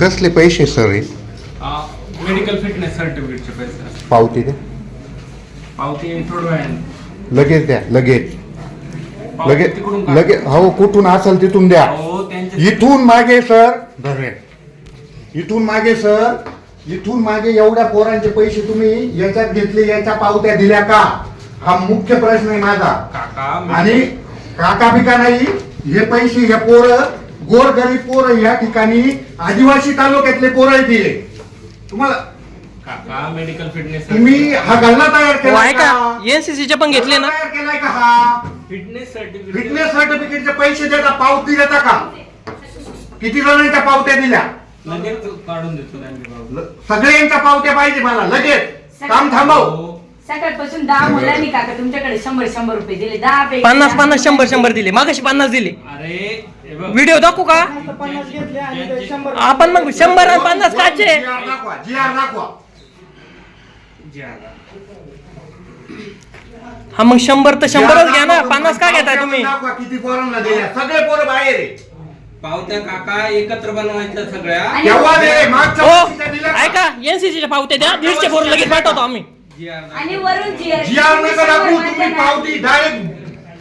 कसले पैसे सर हे मेडिकल फिटनेस सर्टिफिकेटचे पैसे. पावती द्या पावती थोडं वेळाने लगेच द्या लगेच. पावती लगेच तिकडून काढा. लगेच हो कुठून असेल तिथून द्या. इथून मागे सर धरे इथून मागे सर इथून मागे एवढ्या पोरांचे पैसे तुम्ही याच्यात घेतले याच्या पावत्या दिल्या का? हा मुख्य प्रश्न आहे माझा. काका आणि काका बिका नाही हे पैसे हे पोरं गोरगरीब पोरं या ठिकाणी आदिवासी तालुक्यातले पोरं आहेत हे. तुम्हाला काका मेडिकल फिटनेस तुम्ही हा गल्ला तयार हो केलाय का? एनसीसीचे पण घेतले ना. तयार केलाय का हा? फिटनेस सर्टिफिकेट फिटनेस सर्टिफिकेटचे पैसे देता पावती देता का? किती जणांच्या पावत्या दिल्या? लगेच काढून देतो त्यांनी पावती. ल- सगळ्यांच्या पावत्या पाहिजे मला लगेच. काम थांबव. हो. सकाळपासून दहा मुलांनी काका तुमच्याकडे शंभर शंभर रुपये दिले दहा पैकी पन्नास दहा पन्नास शंभर शंभर दिले. मागाशी पन्नास दिले. अरे हे बघ. व्हिडिओ दाखवू का? आपण मग शंभर आणि पन्नास काचे दाखवा GR दाखवा जे. हा मग शंभर तर शंभरच घ्या ना. पन्नास का घेताय तुम्ही? दाखवा किती पोरांना दिल्या. सगळे पोरं बाहेर आहे. पावत्या काका एकत्र बनवायच्या सगळ्या. केव्हा दिले? मागच्या हो. वर्षीच्या दिल्या का? ऐका एनसीसीच्या पावत्या द्या. दीडशे पोरं लगेच पाठवतो आम्ही. जी आर आणि वरून जी जी आर नका दाखवू तुम्ही पावती डायरेक्ट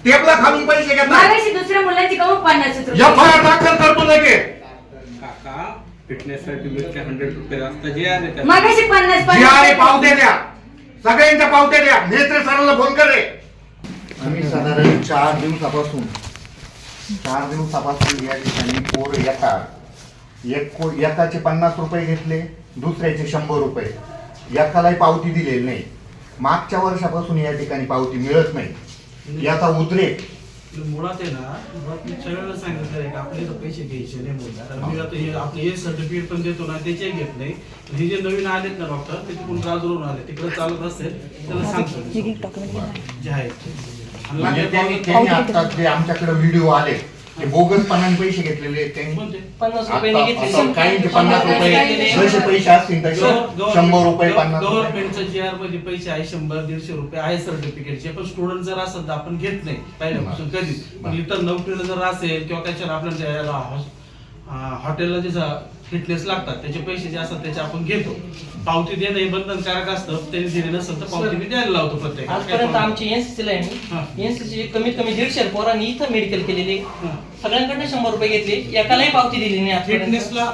टेबला खालून पैसे घेता. मागाशी दुसऱ्या मुलांची कमी पन्नास एफ आय आर दाखल करतो लगेच. फिटनेस सर्टिफिकेटचे हंड्रेड रुपये असतात जे आर आहे मागाशी पन्नास जी आर पन्नास पावत्या द्या. सगळ्यांच्या पावत्या द्या. नेत्रे सरांना फोन करे आम्ही साधारण चार दिवसापासून चार दिवसापासून या ठिकाणी पोर येतात. एक को एकाचे पन्नास रुपये घेतले दुसऱ्याचे शंभर रुपये. एकालाही पावती दिलेली नाही. मागच्या वर्षापासून या ठिकाणी पावती मिळत नाही. याचा उद्रेक मुळात आहे ना मुळात मी सगळ्यांना सांगितलं आहे की आपले इथं पैसे घ्यायचे नाही आणि मी आता हे आपले हे सर्टिफिकेट पण देतो ना त्याचे घेत नाही. हे जे नवीन आलेत ना डॉक्टर ते तिकडून राजूरून आले. तिकडे चालत असेल त्याला सांगतो जे आहे. म्हणजे आमच्याकडे व्हिडिओ आले ते बोगस पणाने पैसे घेतलेले आहेत त्यांनी? पन्नास आता- रुपयाने आता घेतले. काहींचे पन्नास रुपये जसे पैसे असतील तसे. गव्हर्नमेंट- शंभर रुपये पन्नास रुपये. गव्हर्नमेंटचं जी आरमध्ये पैसे आहे शंभर दीडशे रुपये आहे सर्टिफिकेटचे पण स्टुडंट जर असेल तर आपण घेत नाही पहिल्यापासून कधी पण इतर नोकरीला जर असेल किंवा त्याच्यावर आपल्याला हॉटेलला जे फिटनेस लागतात त्याचे पैसे जे असतात त्याचे आपण घेतो. पावती देणं हे बंधनकारक असतं त्यांनी दिले नसेल तर पावती मी द्यायला लावतो प्रत्येक आजपर्यंत आमची एनसीसीला हा. आहे एनसीसी कमीत कमी दीडशे पोरांनी इथं मेडिकल केलेले. सगळ्यांकडनं शंभर रुपये घेतले. एकालाही पावती दिली नाही. फिटनेसला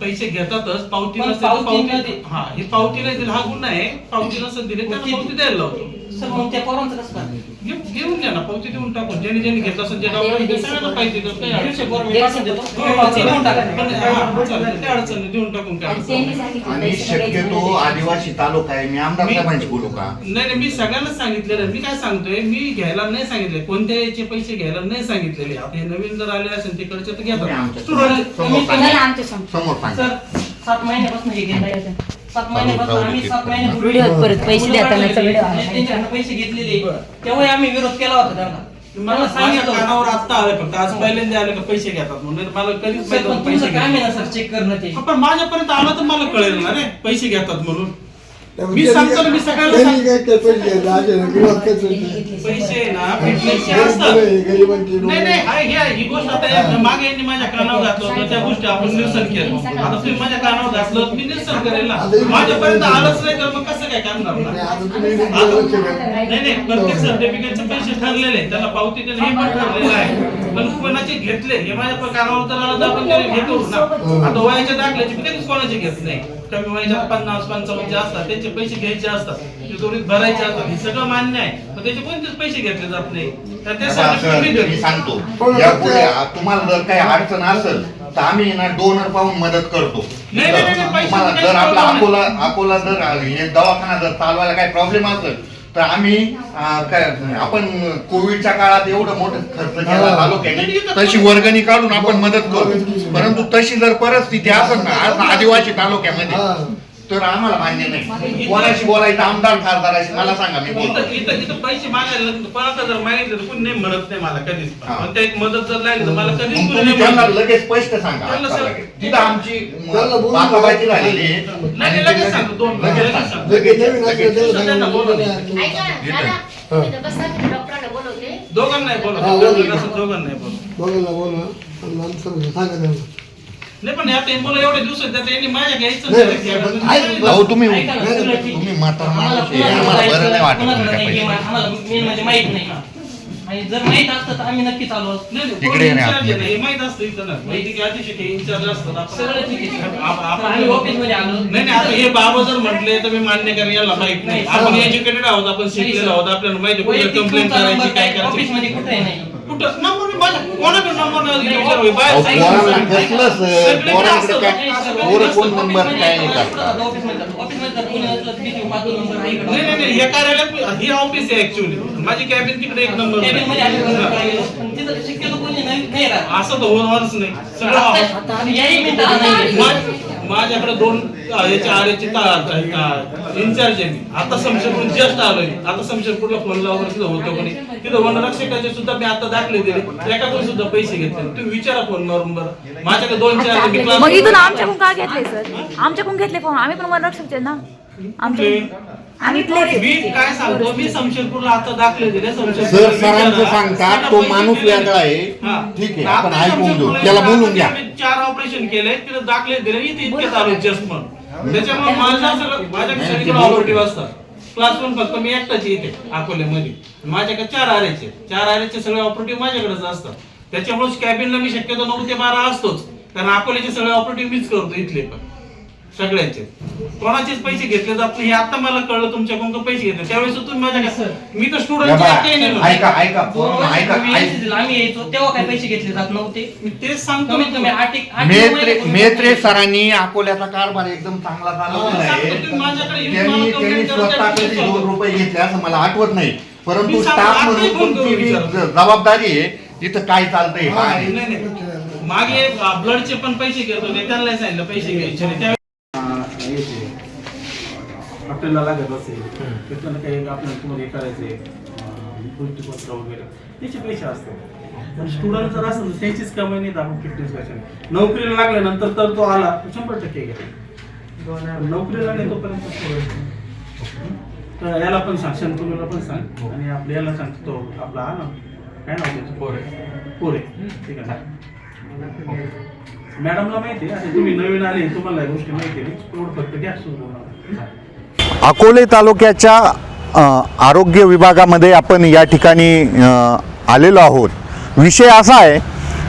पैसे घेतातच. पावती नसेल पावती हा ही पावती नाही दिली हा गुन्हा आहे पावती नसेल दिली पावती द्यायला लावतो. सर मग त्या पोरांचं कसं काय? घे- घेऊन द्या ना पावती देऊन टाकून ज्यांनी ज्यांनी घेतलं असेल जे डॉक्टर सगळ्यांना पाहिजे तर काही दीडशे अडचण पोरं नाही. मी पाठवून देतो हो, तुम्ही पावती देऊन टाका पण हा, चालेल, काही अडचण नाही देऊन टाकून काय आणि अडचण त्यांनी नाही. सांगितलं आणि पैसे सगळ्याचे शक्यतो मिळाले. आदिवासी तालुका आहे मी आमदार मी- साहेबांची बोलू का नाही नाही मी सगळ्यांनाच सांगितलेलं आहे. मी काय सांगतोय मी घ्यायला नाही सांगितले कोणत्या याचे पैसे घ्यायला नाही सांगितलेले आता हे नवीन जर आले असेल तिकडचे तर तुम्ही घेतात आमच्या Student- समोर चला सांगा. आमच्यासमोर. समोर सांगा सर सात महिन्यापासून हे घेत आहे सात महिन्यापासून आम्ही सात महिन्यापूर्वी व्हिडिओत परत पैसे. त्यांच्याकडनं घेतलेले. तेव्हा आम्ही विरोध केला होता त्यांना. मला सांगितलं कानावर आलं फक्त. आज पहिल्यांदा आलं का पैसे घेतात म्हणून. नाही मला कधीच पैसे तुमचं काम आहे ना घेतात सर? चेक करणं ते. पण माझ्यापर्यंत आलं तर मला कळेल ना रे. पैसे घेतात म्हणून. मी सांगतो ना, मी सगळ्यांना त्यांनी सांग- काय ते पैसे घेतले, ना, ना असतात. नाही नाही ही आहे, ही गोष्ट आता मागे यांनी माझ्या कानावर घातलं होतं त्या गोष्टी आपण निरसन केलं. आता तुम्ही माझ्या कानावर घातलं मी निरसन करेल ना. माझ्यापर्यंत आलंच नाही तर मग कसं काय नाही, करणार? आता तुम्ही. नाही नाही प्रत्येक सर्टिफिकेटचे पैसे ठरलेले आहेत. त्याला पावती देणं हे पण ठरलेलं आहे. पण कोणाचे घेतले? हे माझ्या पण कानावर तर आलं तर आपण त्याला घेतो ना. आता वयाच्या दाखल्याचे मी कधीच कोणाचे घेत नाही? कमी वयाच्या पन्नास पंचावन्न जे असतात त्यांचे पैसे घ्यायचे असतात. ते त्वरित भरायचे असतात. हे सगळं मान्य आहे. पण त्याचे कोणतेच पैसे घेतले जात नाही. तर त्यासाठी मी देतो. सांगतो. यापुढे तुम्हाला जर काही अडचण असेल तर आम्ही ना डोनर पाहून मदत करतो. नाही, नाही, नाही, पैशाचं तुम्हाला काही जर आपला problem अकोला अकोला जर हे दवाखाना जर चालवायला काही प्रॉब्लेम असेल तर आम्ही अं, काय आपण कोविडच्या काळात एवढं मोठं खर्च केला तालुक्याने तशी वर्गणी काढून आपण मदत करू. परंतु तशी जर परिस्थिती असेल ना आज आदिवासी तालुक्यामध्ये. तर आम्हाला मान्य नाही कोणाशी बोलायचं आमदार खासदाराशी मला सांगा मी बोलतो इथं इथं इथं पैसे मागायला कोणाला जर मागितलं तर कोणी नाही म्हणत नाही मला कधीच पण. हा. पण त्या एक मदत जर लागली तर मला कधीच मग कोणी तुम्ही नाही त्यांना म्हणत. लगेच स्पष्ट सांगा त्यांना आता सांग- लगेच. तिथं आमची त्यांना बोलून बाकाबाकी झालेली आहे. नाही, लगेच सांगतो, दोन- लगेच लगेच सांगा. सांगतो. लगेच नवीन असलं लगेच. तर त्यांना बोलवलं. ऐका ना, दादा, तुम्ही तर बसा, मी डॉक्टरांना बोलवते. दोघांना नाही बोलत हा, बोलू. असं दोघांना नाही बोलत बघायला बोला आणि आमचं सांगा सांगा त्यांना नाही पण आता हे मुलं एवढे दिवस आहेत, त्यात यांनी माझ्या घ्यायचं नाही, नाही. नाही, पण नाही, ऐक- नाही. अहो तुम्ही ऐका ना, सगळं ठीक. तुम्ही म्हातारा आम्हाला माणूस आहे. कोणाकडे आम्हाला बरं नाही जायचं, वाटत कोणाकडे तुमच्या नाही, पैशाचं. आम्हाला मेन म्हणजे माहीत नाही आणि जर माहीत असतं तर आम्ही नक्की चालू असतो तिकडे नाही हे माहीत असतं इथं ना. वैद्यकीय अधीक्षक हे incharge असतात. आपण- सगळं ठीक आहे आप- आपण- आम्ही ऑफिसमध्ये आलो नाही नाही आता हे बाबा जर म्हटले तर मी मान्य करेन याला माहीत नाही आपण हा. एज्युकेटेड आहोत आपण शिकलेलो आहोत आपल्याला माहिती कुठे कंप्लेंट करायची काय काय ऑफिस करायची मध्ये कुठे नाही कुठं नंबर मी माझ्या कोणाकडे नंबर नाही नाही, विचारावे बाहेर अहो, सांगितलं पोरांना सांगितलं. कसलं सर? सगळे पोरांकडे असतं. काय- असं पोरं नसतं. कोण नंबर काय नाही करतात. ऑफिस आहे नाही नाही नाही हे कार्यालयात ही ऑफिस आहे ऍक्च्युली माझी कॅबिन तिकडे एक नंबर असं तर होणारच नाही सगळं office. माझ्याकडे दोन याच्या आरेचे इन्चार्ज आहे मी. आता समशेरपूर जस्ट आलोय आता समशेरपूरला फोन लावून तिथं होतो कोणी तिथं वनरक्षकाचे सुद्धा मी आता दाखले दिले. एखादं सुद्धा पैसे घेतले तुम्ही विचारा फोन मारून बरं. माझ्याकडे दोन चार मग इथून आमच्याकडून का घेतले सर आमच्याकडून घेतले फोन आम्ही पण वनरक्षकचे ना? मी काय सांगतो मी समशेरपूरला आता दाखले दिले सर सरांचं. सांगतात तो माणूस. वेगळा आहे. हा. ठीक आहे आपण ऐकून घेऊ. त्याला बोलून घ्या. चार ऑपरेशन केले तिथे दाखले दिले इथे इतके चालू त्याच्यामुळे माझ्या सगळं ते सगळीकडे. ऑपरेटिव्ह असतात क्लास वन फक्त मी एकटाच येते अकोल्यामध्ये. माझ्याकडे चार आरेचे चार आरेचे सगळे ऑपरेटिव्ह माझ्याकडेच असतात. त्याच्यामुळे कॅबिनला मी शक्यतो नऊ ते बारा असतोच. कारण अकोल्याचे सगळे ऑपरेटिव्ह मीच करतो इथले पण. सगळ्यांचे. कोणाचेच पैसे घेतले जात नाही हे आता मला कळलं तुमच्याकडून पैसे घेतले? त्यावेळेस तुम्ही माझ्या मी तर स्टुडंट ऐका ऐका आम्ही यायचो तेव्हा काही पैसे घेतले जात नव्हते. मी तेच सांगतो कमीत कमी आठ एक आठ नऊ मेत्रे सरांनी अकोल्याचा कारभार एकदम चांगला चालवलेला हा, आहे. सांगतो तुम्ही माझ्याकडे येऊन त्यांनी मला त्यांनी complaint करा, स्वतः त्या कधी दिवशी दोन रुपये घेतले असं मला आठवत नाही. परंतु मी सांगतो, स्टाफ आजही म्हणून फोन करून तुमची जी. जबाबदारी आहे तिथं काय चालतंय हा, काय नाही. नाही मागे ब्लडचे पण पैसे घेत होते त्यांना नाही सांगितलं पैसे घ्यायचे नाही. त्यावेळेस हॉटेलला लागत असेल तिथलं काही आपल्याला तुम्हाला हे करायचे मृत्यूपत्र वगैरे त्याचे पैसे असतात पण स्टुडंट जर असेल तर त्याचीच कमाई नाही आपण फिटनेस कशाने नोकरीला लागल्यानंतर तर तो आला तर शंभर टक्के गेला नोकरीला नाही तोपर्यंत. तर याला पण सांग शंतनूला पण सांग आणि आपल्या याला सांग तो आपला हा ना काय नाव त्याचं? पोरे. पोरे. ठीक आहे मॅडमला माहिती आहे तुम्ही नवीन आले तुम्हाला गोष्टी माहिती आहे तेवढं फक्त घ्या सुरू अकोले तालुक्याच्या आरोग्य विभागामध्ये आपण या ठिकाणी आलेलो आहोत. विषय असा आहे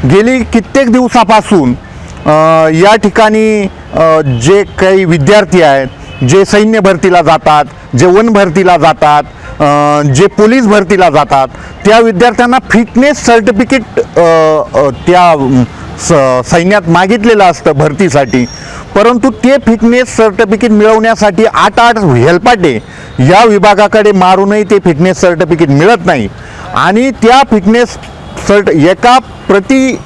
गेली कित्येक दिवसापासून या ठिकाणी जे काही विद्यार्थी आहेत जे सैन्य भरतीला जातात जे वन भरतीला जातात जे पोलीस भरतीला जातात त्या विद्यार्थ्यांना फिटनेस सर्टिफिकेट त्या स सैन्यात मागितलेलं असतं भरतीसाठी. परंतु ते फिटनेस सर्टिफिकेट मिळवण्यासाठी आठ आठ हेलपाटे या विभागाकडे मारूनही ते फिटनेस सर्टिफिकेट मिळत नाही. आणि त्या फिटनेस सर्ट एका प्रति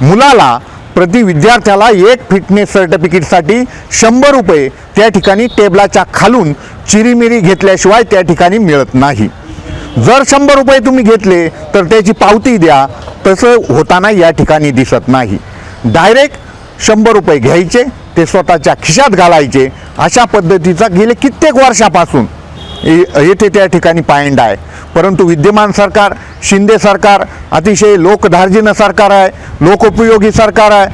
मुलाला प्रति विद्यार्थ्याला एक फिटनेस सर्टिफिकेटसाठी शंभर रुपये त्या ठिकाणी टेबलाच्या खालून चिरीमिरी घेतल्याशिवाय त्या ठिकाणी मिळत नाही. जर शंभर रुपये तुम्ही घेतले तर त्याची पावती द्या. तसं होताना या ठिकाणी दिसत नाही. डायरेक्ट शंभर रुपये घ्यायचे ते स्वतःच्या खिशात घालायचे. अशा पद्धतीचा गेले कित्येक वर्षापासून ये- येथे त्या ठिकाणी पायंडा आहे. परंतु विद्यमान सरकार शिंदे सरकार अतिशय लोकधार्जिनं सरकार आहे लोकोपयोगी सरकार आहे.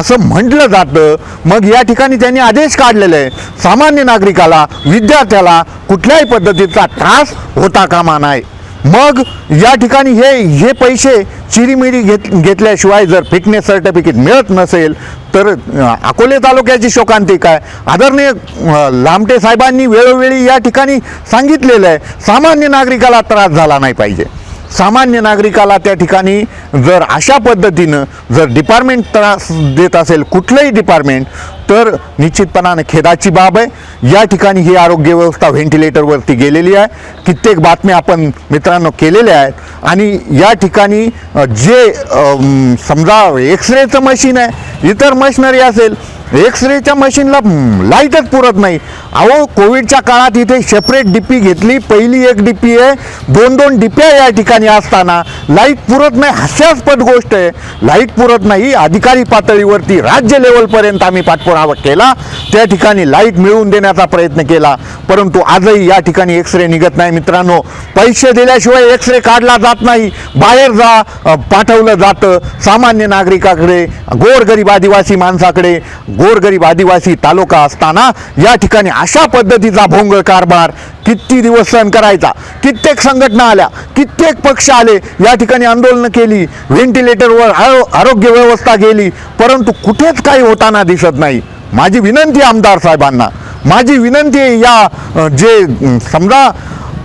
असं म्हटलं जातं मग या ठिकाणी त्यांनी आदेश काढलेले आहे. सामान्य नागरिकाला विद्यार्थ्याला कुठल्याही पद्धतीचा त्रास होता कामा नाही. मग या ठिकाणी हे हे पैसे चिरीमिरी घेत घेतल्याशिवाय जर फिटनेस सर्टिफिकेट मिळत नसेल तर अकोले तालुक्याची शोकांती काय? आदरणीय लामटे साहेबांनी वेळोवेळी या ठिकाणी सांगितलेलं आहे सामान्य नागरिकाला त्रास झाला नाही पाहिजे. सामान्य नागरिकाला त्या ठिकाणी जर अशा पद्धतीनं जर डिपार्टमेंट त्रास देत असेल कुठलंही डिपार्टमेंट तर निश्चितपणानं खेदाची बाब आहे. या ठिकाणी ही आरोग्य व्यवस्था व्हेंटिलेटरवरती गेलेली आहे. कित्येक बातम्या आपण मित्रांनो केलेल्या आहेत. आणि या ठिकाणी जे समजा एक्सरेचं मशीन आहे इतर मशिनरी असेल एक्स रेच्या मशीनला लाईटच पुरत नाही. अहो कोविडच्या काळात इथे सेपरेट डीपी घेतली. पहिली एक डीपी आहे. दोन दोन डिप्या या ठिकाणी असताना. लाइट पुरत नाही. हास्यास्पद गोष्ट आहे. लाइट पुरत नाही. अधिकारी पातळीवरती राज्य लेवलपर्यंत आम्ही पाठपुरावा केला. त्या ठिकाणी लाइट मिळवून देण्याचा प्रयत्न केला. परंतु आजही या ठिकाणी एक्स रे निघत नाही मित्रांनो. पैसे दिल्याशिवाय एक्स रे काढला जात नाही. बाहेर जा पाठवलं जातं. सामान्य नागरिकाकडे गोरगरीब आदिवासी माणसाकडे गोरगरीब आदिवासी तालुका असताना या ठिकाणी अशा पद्धतीचा भोंगळ कारभार किती दिवस सहन करायचा? कित्येक संघटना आल्या कित्येक पक्ष आले या ठिकाणी आंदोलनं केली व्हेंटिलेटरवर आरो आरोग्य व्यवस्था केली परंतु कुठेच काही होताना दिसत नाही. माझी विनंती आमदार साहेबांना. माझी विनंती या जे समजा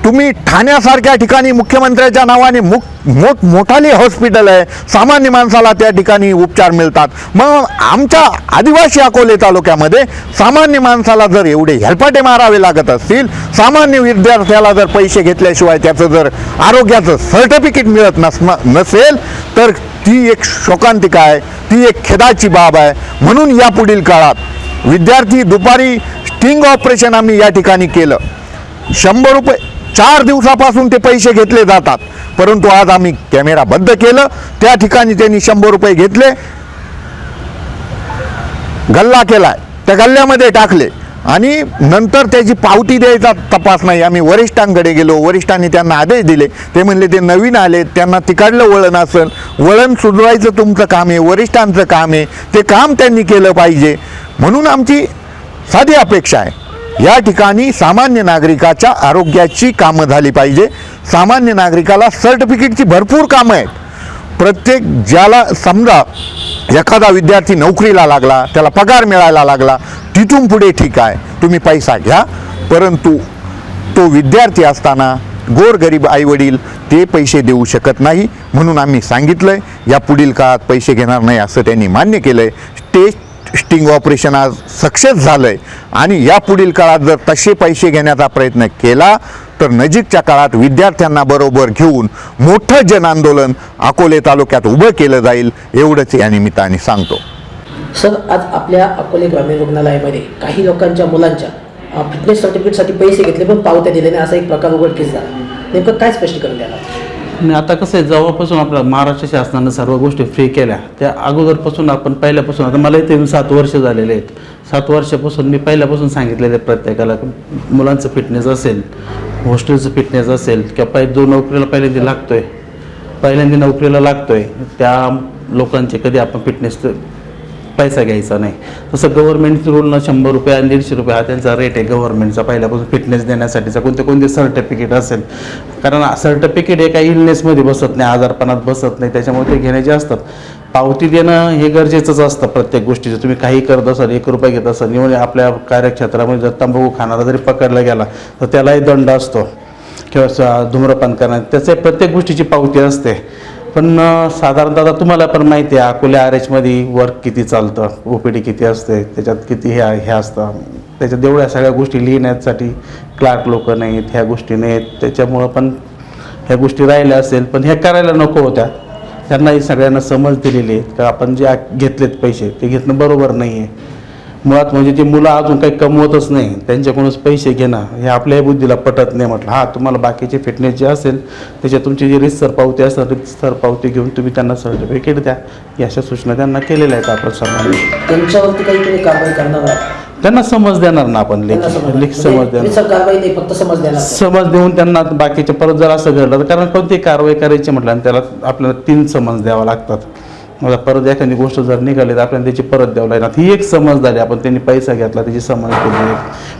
तुम्ही ठाण्यासारख्या ठिकाणी मुख्यमंत्र्याच्या नावाने मुख मोठ मोठाली हॉस्पिटल आहे. सामान्य माणसाला त्या ठिकाणी उपचार मिळतात. मग आमच्या आदिवासी अकोले तालुक्यामध्ये सामान्य माणसाला जर एवढे हेलपाटे मारावे लागत असतील सामान्य विद्यार्थ्याला जर पैसे घेतल्याशिवाय त्याचं जर आरोग्याचं सर्टिफिकेट मिळत नस नसेल तर ती एक शोकांतिका आहे. ती एक खेदाची बाब आहे. म्हणून यापुढील काळात विद्यार्थी दुपारी स्टिंग ऑपरेशन आम्ही या ठिकाणी केलं. शंभर रुपये चार दिवसापासून ते पैसे घेतले जातात. परंतु आज आम्ही कॅमेरा बंद केलं. त्या ठिकाणी त्यांनी शंभर रुपये घेतले. गल्ला केलाय. त्या गल्ल्यामध्ये टाकले. आणि नंतर त्याची पावती द्यायचा तपास नाही. आम्ही वरिष्ठांकडे गेलो. वरिष्ठांनी त्यांना आदेश दिले. ते म्हणले ते नवीन आले. त्यांना तिकडलं वळण असेल. वळण सुधारायचं तुमचं काम आहे. वरिष्ठांचं काम आहे. ते काम त्यांनी केलं पाहिजे. म्हणून आमची साधी अपेक्षा आहे. या ठिकाणी सामान्य नागरिकाच्या आरोग्याची कामं झाली पाहिजे. सामान्य नागरिकाला सर्टिफिकेटची भरपूर कामं आहेत. प्रत्येक ज्याला समजा एखादा विद्यार्थी नोकरीला लागला त्याला पगार मिळायला लागला तिथून पुढे ठीक आहे तुम्ही पैसा घ्या. परंतु तो विद्यार्थी असताना गोरगरीब आईवडील ते पैसे देऊ शकत नाही. म्हणून आम्ही सांगितलंय या पुढील काळात पैसे घेणार नाही असं त्यांनी मान्य केलं आहे टेस्ट स्टिंग ऑपरेशन आज सक्सेस झालं आहे आणि या पुढील काळात जर तसे पैसे घेण्याचा प्रयत्न केला तर नजीकच्या काळात विद्यार्थ्यांना बरोबर घेऊन मोठं जनआंदोलन अकोले तालुक्यात उभं केलं जाईल एवढंच या निमित्ताने सांगतो. सर आज आपल्या अकोले ग्रामीण रुग्णालयामध्ये काही लोकांच्या मुलांच्या फिटनेस सर्टिफिकेटसाठी पैसे घेतले पण पावत्या दिले नाही असा एक प्रकार उघडकीस झाला. नेमकं काय स्पष्टीकरण द्यायला? आणि आता कसं आहे जेव्हापासून आपल्या महाराष्ट्र शासनानं सर्व गोष्टी फ्री केल्या त्या अगोदरपासून आपण पहिल्यापासून आता मला इथे येऊन सात वर्ष झालेले आहेत. सात वर्षापासून मी पहिल्यापासून सांगितलेलं आहे प्रत्येकाला मुलांचं फिटनेस असेल हॉस्टेलचं फिटनेस असेल किंवा पहि जो नोकरीला पहिल्यांदा लागतोय पहिल्यांदा नोकरीला लागतोय त्या लोकांचे कधी आपण फिटनेस पैसा घ्यायचा नाही. तसं गव्हर्नमेंट रूलनं शंभर रुपये आणि दीडशे रुपये हा त्यांचा रेट आहे गव्हर्नमेंटचा पहिल्यापासून फिटनेस देण्यासाठीचा. कोणते कोणते सर्टिफिकेट असेल. कारण सर्टिफिकेट हे काही इलनेसमध्ये बसत नाही. आजारपणात बसत नाही. त्याच्यामुळे ते घेण्याचे असतात. पावती देणं हे गरजेचंच असतं प्रत्येक गोष्टीचं. तुम्ही काही करत असाल एक रुपये घेत असाल निवड आपल्या कार्यक्षेत्रामध्ये जर तंबाखू खाणारा जरी पकडला गेला तर त्यालाही दंड असतो. किंवा धूम्रपान करणार. त्याचे प्रत्येक गोष्टीची पावती असते. पण साधारणतः आता तुम्हाला पण माहिती आहे अकोल्या आर एचमध्ये वर्क किती चालतं ओ पी डी किती असते त्याच्यात किती ह्या हे असतं. त्याच्यात एवढ्या सगळ्या गोष्टी लिहिण्यासाठी क्लार्क लोक नाहीत ह्या गोष्टी नाहीत. त्याच्यामुळं पण ह्या गोष्टी राहिल्या असेल पण ह्या करायला नको होत्या. त्यांनाही सगळ्यांना समज दिलेली आहे का आपण जे घेतलेत पैसे ते घेतणं बरोबर नाही आहे मुळात म्हणजे ते मुलं अजून काही कमवतच नाही त्यांच्याकडूनच पैसे घेणं हे आपल्याही बुद्धीला पटत नाही म्हटलं. हां तुम्हाला बाकीचे फिटनेस जे असेल त्याच्या तुमची जी रितसर पावती असेल रितसर पावती घेऊन तुम्ही त्यांना सर्टिफिकेट द्या. या अशा सूचना त्यांना केलेल्या आहेत आपण सर्वांनी त्यांच्यावरती काही तुम्ही कारवाई करणार आहात? त्यांना समज देणार ना आपण लेखी लेखी समज म्हणजे देणार. समज देणार समज देऊन त्यांना बाकीचे परत जर असं घडलं तर कारण कोणती कारवाई करायची म्हटलं आणि त्याला आपल्याला तीन समज द्यावा लागतात. मला परत एखादी गोष्ट जर निघाली तर आपल्याला त्याची परत द्यावं लागणार. ही एक समज झाली. आपण त्यांनी पैसा घेतला त्याची समज केली.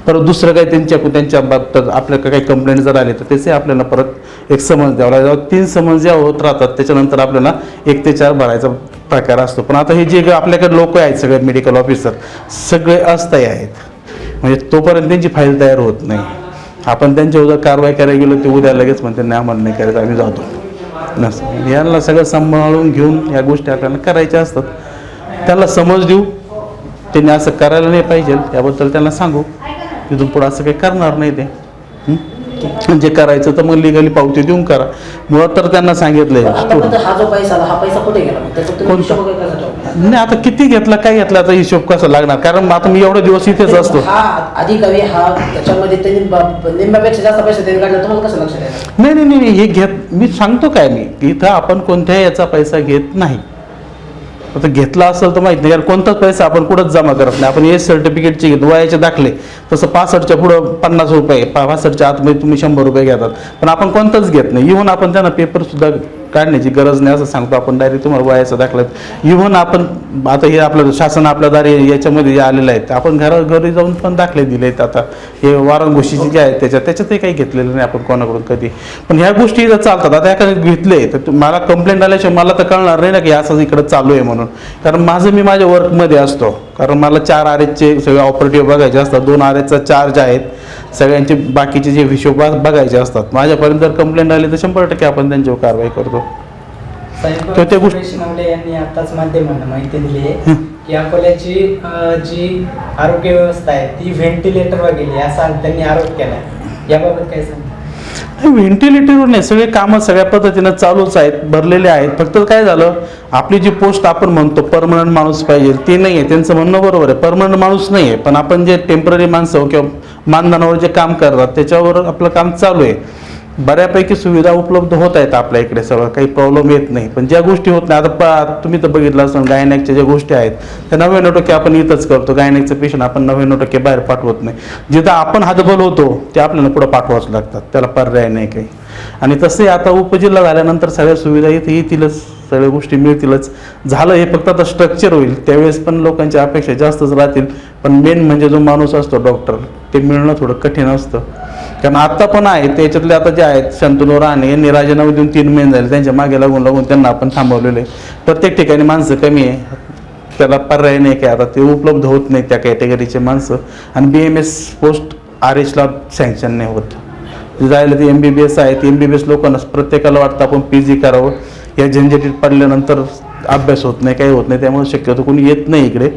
परत दुसरं काही त्यांच्या त्यांच्या बाबतीत आपल्याला काही कंप्लेंट जर आली तर त्याचे आपल्याला परत एक समज द्यावं लागेल. तीन समज ज्या होत राहतात त्याच्यानंतर आपल्याला एक ते चार भरायचा प्रकार असतो. पण आता हे जे आपल्याकडे लोक आहेत सगळे मेडिकल ऑफिसर सगळे अस्थायी आहेत. म्हणजे तोपर्यंत त्यांची फाईल तयार होत नाही. आपण त्यांच्यावर जर कारवाई करायला गेलो ते उद्या लगेच म्हणते नाही आम्हाला नाही करायचं आम्ही जातो. नसं यांना सगळं सांभाळून घेऊन या गोष्टी आपल्याला करायच्या असतात. त्यांना समज देऊ. त्यांनी असं करायला नाही पाहिजे. त्याबद्दल त्यांना सांगू. तिथून पुढं असं काही करणार नाही ते. जे करायचं तर मग लिगली पावती देऊन करा. मुळात तर त्यांना सांगितलंय. हा जो पैसा आला हा पैसा कुठे गेला मग? त्याचा तुम्ही कोणता? हिशोब वगैरे कसा ठेवला? नाही आता किती घेतला काय घेतला आता हिशोब कसा लागणार? कारण आता मी एवढे दिवस इथेच असतो. हा अधिकारी हा त्याच्यामध्ये त्यांनी ब- निम्म्यापेक्षा जास्त पैसे त्यांनी काढले तुम्हाला कसं लक्षात येणार? नाही नाही नाही हे घेत मी सांगतो काय मी. इथं आपण कोणत्याही याचा पैसा घेत नाही. आता घेतला असेल तर माहीत नाही कारण कोणताच पैसा आपण कुठंच जमा करत नाही. आपण एस सर्टिफिकेटचे घेतो वयाचे दाखले तसं पासष्टच्या पुढं पन्नास रुपये पा- पासष्टच्या आतमध्ये तुम्ही शंभर रुपये घेतात. पण आपण कोणताच घेत नाही. येऊन आपण त्यांना पेपर सुद्धा काढण्याची गरज नाही असं सांगतो आपण. डायरेक्ट तुम्हाला वयाचा दाखला इव्हन आपण आता हे आपलं शासन आपल्या दारी याच्यामध्ये जे आलेलं आहे. आपण घरा घरी जाऊन पण दाखले दिले आहेत आता. हे वारंगोशीचे जे आहेत त्याच्यात त्याच्यातही काही घेतलेलं नाही आपण कोणाकडून कधी. पण ह्या गोष्टी जर चालतात आता एखाद्या घेतले तर मला कंप्लेंट आल्याशिवाय मला तर कळणार नाही ना की असं इकडं चालू आहे म्हणून. कारण माझं मी माझ्या वर्कमध्ये असतो. कारण मला चार आरेजचे सगळे ऑपरेटिव्ह बघायचे असतात. दोन आरेजचा चार्ज आहेत. सगळ्यांचे बाकीचे जे हिशोब बघायचे असतात. माझ्यापर्यंत जर कंप्लेंट आली तर शंभर टक्के आपण त्यांच्यावर कारवाई करतो. तर त्या गोष्टी- यांनी आताच माध्यमांना माहिती दिली आहे की अकोल्याची जी आरोग्य व्यवस्था आहे ती व्हेंटिलेटरवर गेली असा त्यांनी आरोप केला याबाबत काय सांग व्हेंटिलेटरवर नाही सगळे कामं सगळ्या पद्धतीनं चालूच आहेत भरलेले आहेत. फक्त काय झालं आपली जी पोस्ट आपण म्हणतो परमनंट माणूस पाहिजे ते नाही आहे त्यांचं म्हणणं बरोबर आहे. परमनंट माणूस नाही आहे पण आपण जे टेंपररी माणसं किंवा मानधनावर जे काम करतात त्याच्यावर आपलं काम चालू आहे. बऱ्यापैकी सुविधा उपलब्ध होत आहेत आपल्या इकडे सगळं काही प्रॉब्लेम येत नाही. पण ज्या गोष्टी होत नाही आता पा तुम्ही तर बघितलं असं गायनॅकच्या ज्या गोष्टी आहेत त्या नव्याण्णव टक्के आपण इथंच करतो. गायनॅकचं पेशंट आपण नव्याण्णव टक्के बाहेर पाठवत नाही. जिथं आपण हातबल होतो ते आपल्याला पुढं पाठवावंच लागतात. त्याला पर्याय नाही काही. आणि तसे आता उपजिल्हा झाल्यानंतर सगळ्या सुविधा इथे येतीलच. सगळ्या गोष्टी मिळतीलच. झालं हे फक्त आता स्ट्रक्चर होईल. त्यावेळेस पण लोकांच्या अपेक्षा जास्तच राहतील. पण मेन म्हणजे जो माणूस असतो डॉक्टर ते मिळणं थोडं कठीण असतं. कारण आता पण आहे त्याच्यातले आता जे आहेत शंतनू राणे यांनी राजीनामे देऊन तीन महिने झाले. त्यांच्या मागे लागून लागून त्यांना आपण थांबवलेले प्रत्येक ठिकाणी माणसं कमी आहे. त्याला पर्याय नाही काय. आता ते उपलब्ध होत नाही त्या कॅटेगरीचे माणसं. आणि B M S post R एचला sanction नाही होत. जायला ते एम बी बी एस आहे ते एम बी बी एस लोकांना प्रत्येकाला वाटतं आपण पी जी करावं. या झंझटीत पडल्यानंतर अभ्यास होत नाही काही होत नाही त्यामुळे शक्यतो कोणी येत नाही इकडे.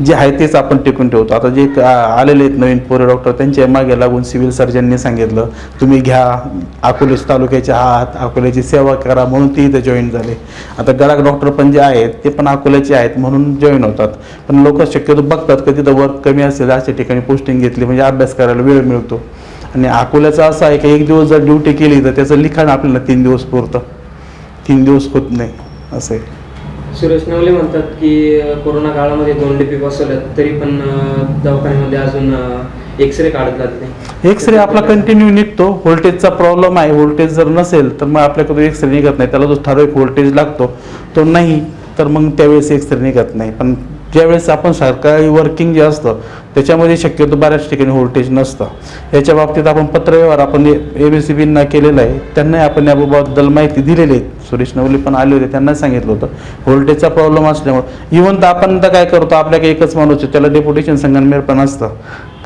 जे आहे तेच आपण टिकून ठेवतो. आता जे आलेले आहेत नवीन पोरे डॉक्टर त्यांच्या मागे लागून सिव्हिल सर्जननी सांगितलं तुम्ही घ्या अकोले तालुक्याच्या आहात अकोल्याची सेवा करा म्हणून ते इथे जॉईन झाले. आता गडाक डॉक्टर पण जे आहेत ते पण अकोल्याचे आहेत म्हणून जॉईन होतात. पण लोक शक्यतो बघतात की तिथं वर्क कमी असेल अशा ठिकाणी पोस्टिंग घेतली म्हणजे अभ्यास करायला वेळ मिळतो. आणि अकोल्याचं असं आहे की एक दिवस जर ड्युटी केली तर त्याचं लिखाण आपल्याला तीन दिवस पुरतं. तीन दिवस होत नाही असं. आहे सुरेश नवले म्हणतात की कोरोना काळामध्ये दोन डीपी बसवल्यात तरी पण दवाखान्यामध्ये अजून एक्सरे काढत जात नाही. एक्सरे आपला कंटिन्यू निघतो. व्होल्टेजचा प्रॉब्लेम आहे. व्होल्टेज जर नसेल तर मग आपल्याकडून एक्सरे निघत नाही. त्याला जो ठराविक व्होल्टेज लागतो तो नाही. तर मग त्यावेळेस एक्सरे निघत नाही. पण ज्यावेळेस आपण सरकारी वर्किंग जे असतं त्याच्यामध्ये शक्यतो बऱ्याच ठिकाणी व्होल्टेज नसतं. याच्या बाबतीत आपण पत्रव्यवहार आपण ए बी सी बींना केलेला आहे. त्यांनाही आपण याबाबद्दल माहिती दिलेली आहे. सुरेश नवली पण आले होते त्यांना सांगितलं होतं. व्होल्टेजचा प्रॉब्लेम असल्यामुळे इव्हन तर आपण तर काय करतो आपल्याकडे एकच माणूस आहे त्याला डेप्युटेशन संगणमेर पण असतं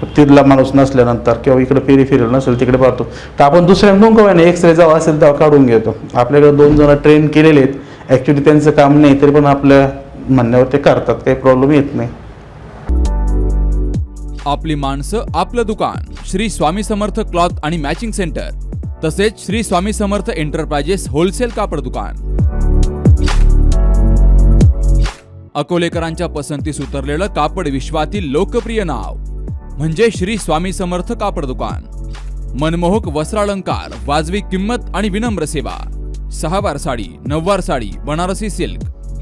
तर तिथला माणूस नसल्यानंतर किंवा इकडे फेरी फिरेल नसेल तिकडे पाहतो. तर आपण दुसऱ्या नको नाही एक्सरे जावा असेल तेव्हा काढून घेतो. आपल्याकडे दोन जण ट्रेन केलेले आहेत. ॲक्च्युली त्यांचं काम नाही तरी पण आपल्या म्हणण्यावर ते करतात काही प्रॉब्लेम येत नाही. आपली माणसं आपलं दुकान श्री स्वामी समर्थ क्लॉथ आणि मॅचिंग सेंटर तसेच श्री स्वामी समर्थ एंटरप्राइजेस होलसेल कापड दुकान. अकोलेकरांच्या पसंतीस उतरलेलं कापड विश्वातील लोकप्रिय नाव म्हणजे श्री स्वामी समर्थ कापड दुकान. मनमोहक वस्त्रालंकार वाजवी किंमत आणि विनम्र सेवा. सहावार साडी नववार साडी बनारसी सिल्क